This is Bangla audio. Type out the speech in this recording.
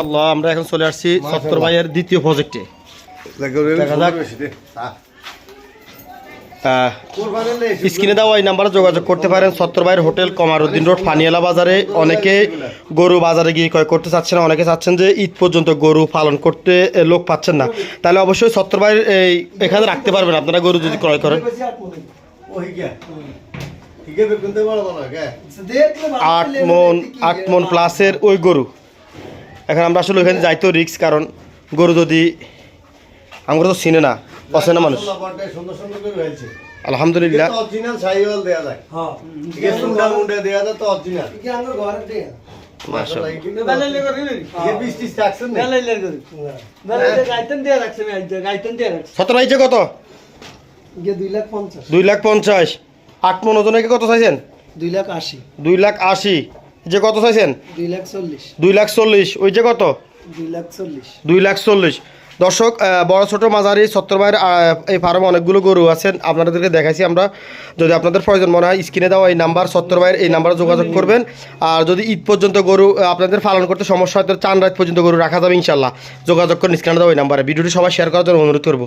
আল্লাহ আমরা এখন চলে আসছি সত্তর ভাইয়ের দ্বিতীয় প্রজেক্টে স্ক্রিনে দেওয়া এই নাম্বারে যোগাযোগ করতে পারেন। সত্তর ভাইয়ের হোটেল কমারুদ্দিন রোড ফানিয়ালা বাজারে। অনেকে গরু বাজারে গিয়ে ক্রয় করতে চাচ্ছেন না অনেকে চাচ্ছেন যে ঈদ পর্যন্ত গরু পালন করতে লোক পাচ্ছেন না। তাহলে অবশ্যই সত্তর ভাইয়ের এই এখানে রাখতে পারবেন। আপনারা গরু যদি ক্রয় করেন। আট মন আট মন প্লাসের ওই গরু। এখন আমরা আসলে ওইখানে যাইতেও রিক্স কারণ গরু যদি আমরা তো চিনে না অচেনা মানুষ। আলহামদুলিল্লাহ। সতেরো হয়েছে কত? দুই লাখ পঞ্চাশ। আট মন ওজনে কত চাইছেন? দুই লাখ আশি। দুই লাখ আশি। যে কত চাইছেন? দুই লাখ চল্লিশ। ওই যে কত? দুই লাখ চল্লিশ। দর্শক বড় ছোট মাঝারি সত্তর ভাইয়ের এই ফার্মে অনেকগুলো গরু আছেন। আপনাদেরকে দেখাইছি আমরা। যদি আপনাদের প্রয়োজন মনে হয় স্ক্রিনে দেওয়া এই নাম্বার সত্তর ভাইয়ের এই নাম্বারে যোগাযোগ করবেন। আর যদি ঈদ পর্যন্ত গরু আপনাদের পালন করতে সমস্যা হয় তো চান রাত পর্যন্ত গরু রাখা যাবে ইনশাল্লাহ যোগাযোগ করেন স্ক্রিনে দেওয়া এই নাম্বারে। ভিডিওটি সবাই শেয়ার করার জন্য অনুরোধ করব।